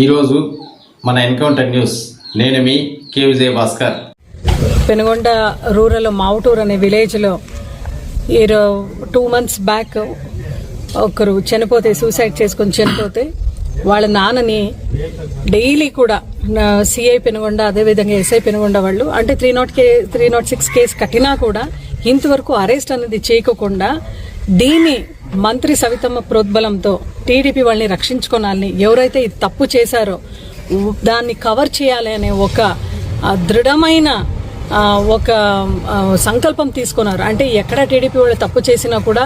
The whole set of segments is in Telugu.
ఈరోజు మన ఎన్కౌంటర్ న్యూస్. నేను మీ కే విజయ భాస్కర్ పెనుగొండ రూరల్ మావుటూర్ అనే విలేజ్లో ఈరో టూ మంత్స్ బ్యాక్ ఒకరు చనిపోతే సూసైడ్ చేసుకొని చనిపోతే వాళ్ళ నాన్నని డైలీ కూడా సిఐ పెనుగొండ అదేవిధంగా ఎస్ఐ పెనుగొండ వాళ్ళు అంటే three naught K three naught six case కట్టినా కూడా ఇంతవరకు అరెస్ట్ అనేది చేయకోకుండా దీన్ని మంత్రి సవితమ్మ ప్రోద్బలంతో టీడీపీ వాళ్ళని రక్షించుకోనాలని ఎవరైతే ఇది తప్పు చేశారో దాన్ని కవర్ చేయాలి అనే ఒక దృఢమైన ఒక సంకల్పం తీసుకున్నారు. అంటే ఎక్కడ టీడీపీ వాళ్ళు తప్పు చేసినా కూడా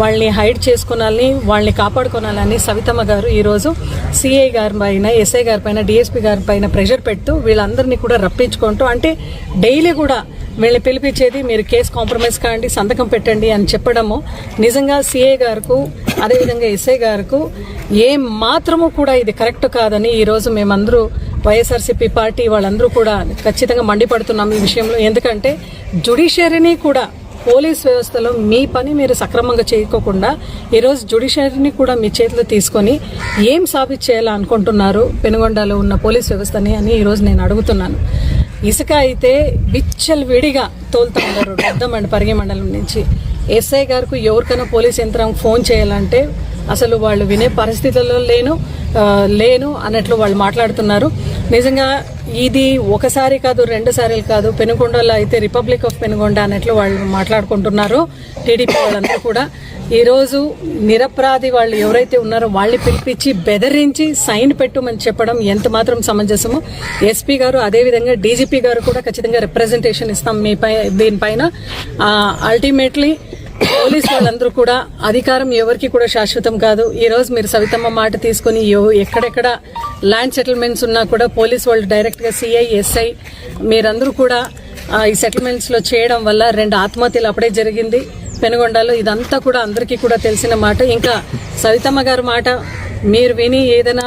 వాళ్ళని హైడ్ చేసుకోనాలని వాళ్ళని కాపాడుకోనాలని సవితమ్మ గారు ఈరోజు సిఐ గారి పైన ఎస్ఐ గారి పైన డిఎస్పీ గారి పైన ప్రెషర్ పెడుతూ వీళ్ళందరినీ కూడా రప్పించుకుంటూ అంటే డైలీ కూడా వీళ్ళని పిలిపించేది మీరు కేసు కాంప్రమైజ్ కాండి సంతకం పెట్టండి అని చెప్పడము. నిజంగా సిఐ గారికి అదేవిధంగా ఎస్ఐ గారికు ఏ మాత్రము కూడా ఇది కరెక్ట్ కాదని ఈరోజు మేమందరూ వైఎస్ఆర్సీపీ పార్టీ వాళ్ళందరూ కూడా ఖచ్చితంగా మండిపడుతున్నాం ఈ విషయంలో. ఎందుకంటే జుడిషియరీని కూడా పోలీస్ వ్యవస్థలో మీ పని మీరు సక్రమంగా చేయకోకుండా ఈరోజు జుడిషియరీని కూడా మీ చేతిలో తీసుకొని ఏం సాబిత్ చేయాలనుకుంటున్నారు పెనుగొండలో ఉన్న పోలీస్ వ్యవస్థని అని ఈరోజు నేను అడుగుతున్నాను. ఇసుక అయితే విచ్చల్ విడిగా తోలుతా ఉన్నారు. అద్దం పరిగి మండలం నుంచి. ఎస్ఐ గారికి ఎవరికైనా పోలీస్ యంత్రం ఫోన్ చేయాలంటే అసలు వాళ్ళు వినే పరిస్థితుల్లో లేను లేను అన్నట్లు వాళ్ళు మాట్లాడుతున్నారు. నిజంగా ఇది ఒకసారి కాదు రెండు సార్లు కాదు పెనుగొండలో అయితే రిపబ్లిక్ ఆఫ్ పెనుగొండ అన్నట్లు వాళ్ళు మాట్లాడుకుంటున్నారు టీడీపీ వాళ్ళందరూ కూడా. ఈరోజు నిరపరాధి వాళ్ళు ఎవరైతే ఉన్నారో వాళ్ళని పిలిపించి బెదిరించి సైన్ పెట్టమని చెప్పడం ఎంత మాత్రం సమంజసమో. ఎస్పీ గారు అదేవిధంగా డీజీపీ గారు కూడా ఖచ్చితంగా రిప్రజెంటేషన్ ఇస్తాం మీ పై దీనిపైన. అల్టిమేట్లీ పోలీస్ వాళ్ళందరూ కూడా అధికారం ఎవరికి కూడా శాశ్వతం కాదు. ఈ రోజు మీరు సవితమ్మ మాట తీసుకుని ఎక్కడెక్కడ ల్యాండ్ సెటిల్మెంట్స్ ఉన్నా కూడా పోలీస్ వాళ్ళు డైరెక్ట్గా సిఐ ఎస్ఐ మీరందరూ కూడా ఈ సెటిల్మెంట్స్లో చేయడం వల్ల రెండు ఆత్మహత్యలు అప్పుడే జరిగింది. పెనుగొండలో ఇదంతా కూడా అందరికీ కూడా తెలిసిన మాట. ఇంకా సవితమ్మ గారి మాట మీరు విని ఏదైనా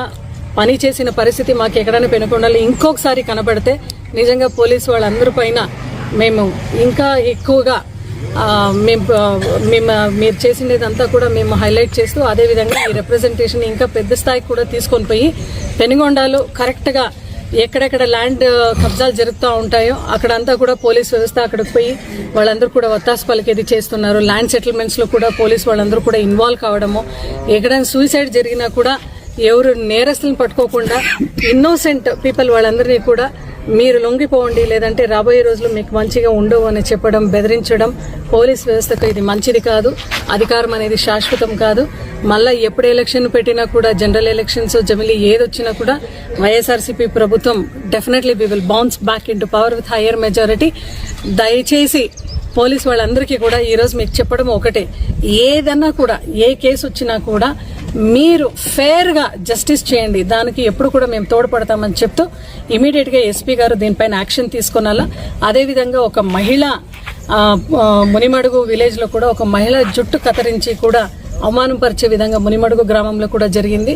పని చేసిన పరిస్థితి మాకు ఎక్కడైనా పెనుగొండలో ఇంకొకసారి కనపడితే నిజంగా పోలీసు వాళ్ళందరి పైన మేము ఇంకా ఎక్కువగా మేము మేము మీరు చేసినదంతా కూడా మేము హైలైట్ చేస్తూ అదేవిధంగా ఈ రిప్రజెంటేషన్ ఇంకా పెద్ద స్థాయికి కూడా తీసుకొని పోయి పెనుగొండలో కరెక్ట్గా ఎక్కడెక్కడ ల్యాండ్ కబ్జాలు జరుగుతూ ఉంటాయో అక్కడంతా కూడా పోలీస్ వ్యవస్థ అక్కడికి పోయి వాళ్ళందరూ కూడా వత్తాసు పలికేది చేస్తున్నారు. ల్యాండ్ సెటిల్మెంట్స్లో కూడా పోలీస్ వాళ్ళందరూ కూడా ఇన్వాల్వ్ కావడము. ఎక్కడైనా సూసైడ్ జరిగినా కూడా ఎవరు నేరస్తులను పట్టుకోకుండా ఇన్నోసెంట్ పీపుల్ వాళ్ళందరినీ కూడా మీరు లొంగిపోండి లేదంటే రాబోయే రోజులు మీకు మంచిగా ఉండవు అని చెప్పడం బెదిరించడం పోలీస్ వ్యవస్థకు ఇది మంచిది కాదు. అధికారం అనేది శాశ్వతం కాదు. మళ్ళీ ఎప్పుడు ఎలక్షన్ పెట్టినా కూడా జనరల్ ఎలక్షన్స్ జమిలీ ఏదొచ్చినా కూడా వైఎస్ఆర్సీపీ ప్రభుత్వం definitely we will bounce back in power with higher majority దయచేసి పోలీస్ వాళ్ళందరికీ కూడా ఈరోజు మీకు చెప్పడం ఒకటే. ఏదన్నా కూడా ఏ కేసు వచ్చినా కూడా మీరు ఫేర్గా జస్టిస్ చేయండి. దానికి ఎప్పుడు కూడా మేము తోడ్పడతామని చెప్తూ ఇమీడియట్గా ఎస్పీ గారు దీనిపైన యాక్షన్ తీసుకున్నాలా. అదేవిధంగా ఒక మహిళ మునిమడుగు విలేజ్లో కూడా ఒక మహిళ జుట్టు కత్తిరించి కూడా అవమానపరిచే విధంగా మునిమడుగు గ్రామంలో కూడా జరిగింది.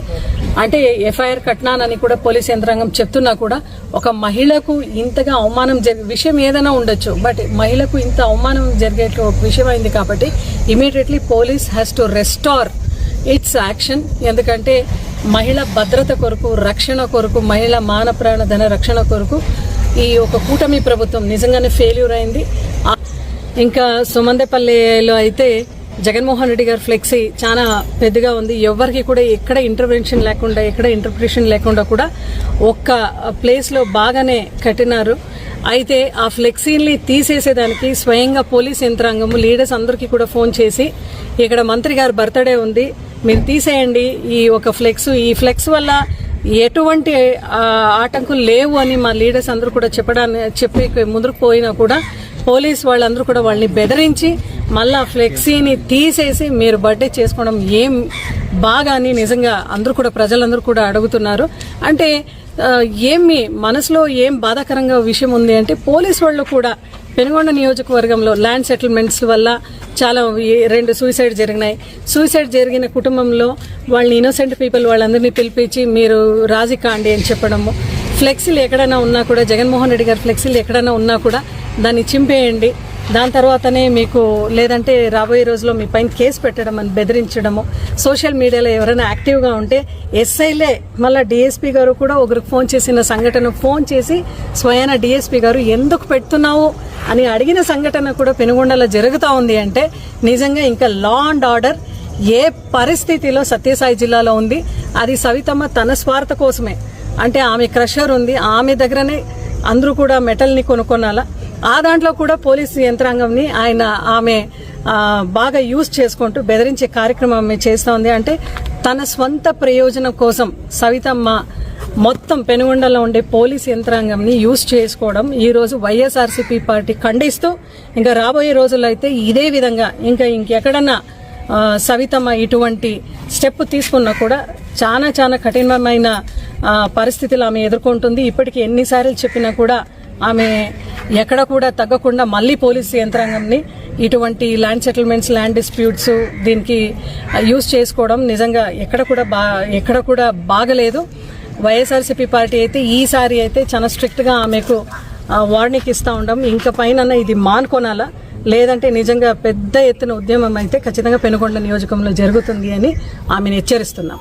అంటే ఎఫ్ఐఆర్ కట్నానని కూడా పోలీస్ యంత్రాంగం చెప్తున్నా కూడా ఒక మహిళకు ఇంతగా అవమానం జరిగే విషయం ఏదైనా ఉండొచ్చు బట్ మహిళకు ఇంత అవమానం జరిగే ఒక విషయం అయింది కాబట్టి immediately police has to restore its action ఎందుకంటే మహిళ భద్రత కొరకు రక్షణ కొరకు మహిళ మాన ప్రాణ ధన రక్షణ కొరకు ఈ ఒక కూటమి ప్రభుత్వం నిజంగానే ఫెయిల్యూర్ అయింది. ఇంకా సుమందపల్లిలో అయితే జగన్మోహన్ రెడ్డి గారు ఫ్లెక్సీ చాలా పెద్దగా ఉంది. ఎవరికి కూడా ఎక్కడ ఇంటర్వెన్షన్ లేకుండా ఎక్కడ ఇంటర్ప్రిటేషన్ లేకుండా కూడా ఒక్క ప్లేస్లో బాగానే కట్టినారు. అయితే ఆ ఫ్లెక్సీని తీసేసేదానికి స్వయంగా పోలీస్ యంత్రాంగము లీడర్స్ అందరికీ కూడా ఫోన్ చేసి ఇక్కడ మంత్రి గారి బర్త్డే ఉంది మీరు తీసేయండి ఈ ఒక ఫ్లెక్స్ ఈ ఫ్లెక్స్ వల్ల ఎటువంటి ఆటంకులు లేవు అని మా లీడర్స్ అందరూ కూడా చెప్పడాన్ని చెప్పి ముందుకు పోయినా కూడా పోలీస్ వాళ్ళందరూ కూడా వాళ్ళని బెదిరించి మళ్ళా ఫ్లెక్సీని తీసేసి మీరు బర్త్డే చేసుకోవడం ఏం బాగా అని నిజంగా అందరూ కూడా ప్రజలందరూ కూడా అడుగుతున్నారు. అంటే ఏమి మనసులో ఏం బాధాకరంగా విషయం ఉంది అంటే పోలీస్ వాళ్ళు కూడా పెనుగొండ నియోజకవర్గంలో ల్యాండ్ సెటిల్మెంట్స్ వల్ల చాలా రెండు సూసైడ్ జరిగినాయి. సూసైడ్ జరిగిన కుటుంబంలో వాళ్ళని ఇన్నోసెంట్ పీపుల్ వాళ్ళందరినీ పిలిపించి మీరు రాజీ కాండి అని చెప్పడము. ఫ్లెక్సీలు ఎక్కడైనా ఉన్నా కూడా జగన్మోహన్ రెడ్డి గారి ఫ్లెక్సీలు ఎక్కడైనా ఉన్నా కూడా దాన్ని చింపేయండి. దాని తర్వాతనే మీకు లేదంటే రాబోయే రోజుల్లో మీ పైన కేసు పెట్టడం అని బెదిరించడము. సోషల్ మీడియాలో ఎవరైనా యాక్టివ్గా ఉంటే ఎస్ఐలే మళ్ళీ డిఎస్పీ గారు కూడా ఒకరికి ఫోన్ చేసిన సంఘటన ఫోన్ చేసి స్వయాన డిఎస్పీ గారు ఎందుకు పెడుతున్నావు? అని అడిగిన సంఘటన కూడా పెనుగొండలో జరుగుతూ ఉంది అంటే నిజంగా ఇంకా లా అండ్ ఆర్డర్ ఏ పరిస్థితిలో సత్యసాయి జిల్లాలో ఉంది? అది సవితమ్మ తన స్వార్థ కోసమే. అంటే ఆమె క్రషర్ ఉంది. ఆమె దగ్గరనే అందరూ కూడా మెటల్ని కొనుక్కొనాలా? ఆ దాంట్లో కూడా పోలీసు యంత్రాంగంని ఆయన ఆమె బాగా యూజ్ చేసుకుంటూ బెదిరించే కార్యక్రమం ఆమె చేస్తూ ఉంది అంటే తన స్వంత ప్రయోజనం కోసం సవితమ్మ మొత్తం పెనుగొండలో ఉండే పోలీస్ యంత్రాంగంని యూజ్ చేసుకోవడం ఈరోజు వైఎస్ఆర్సీపీ పార్టీ ఖండిస్తూ ఇంకా రాబోయే రోజుల్లో అయితే ఇదే విధంగా ఇంకా ఇంకెక్కడన్నా సవితమ్మ ఇటువంటి స్టెప్ తీసుకున్నా కూడా చాలా చాలా కఠినమైన పరిస్థితులు ఆమె ఎదుర్కొంటుంది. ఇప్పటికి ఎన్నిసార్లు చెప్పినా కూడా ఆమె ఎక్కడ కూడా తగ్గకుండా మళ్ళీ పోలీసు యంత్రాంగంని ఇటువంటి ల్యాండ్ సెటిల్మెంట్స్ ల్యాండ్ డిస్ప్యూట్స్ దీనికి యూజ్ చేసుకోవడం నిజంగా ఎక్కడ కూడా బా ఎక్కడ కూడా బాగలేదు. వైఎస్ఆర్సీపీ పార్టీ అయితే ఈసారి అయితే చాలా స్ట్రిక్ట్గా ఆమెకు వార్నింగ్ ఇస్తూ ఉండం. ఇంకా పైన ఇది మానుకోనాలా. లేదంటే నిజంగా పెద్ద ఎత్తున ఉద్యమం అయితే ఖచ్చితంగా పెనుకొండ నియోజకంలో జరుగుతుంది అని ఆమెను హెచ్చరిస్తున్నాం.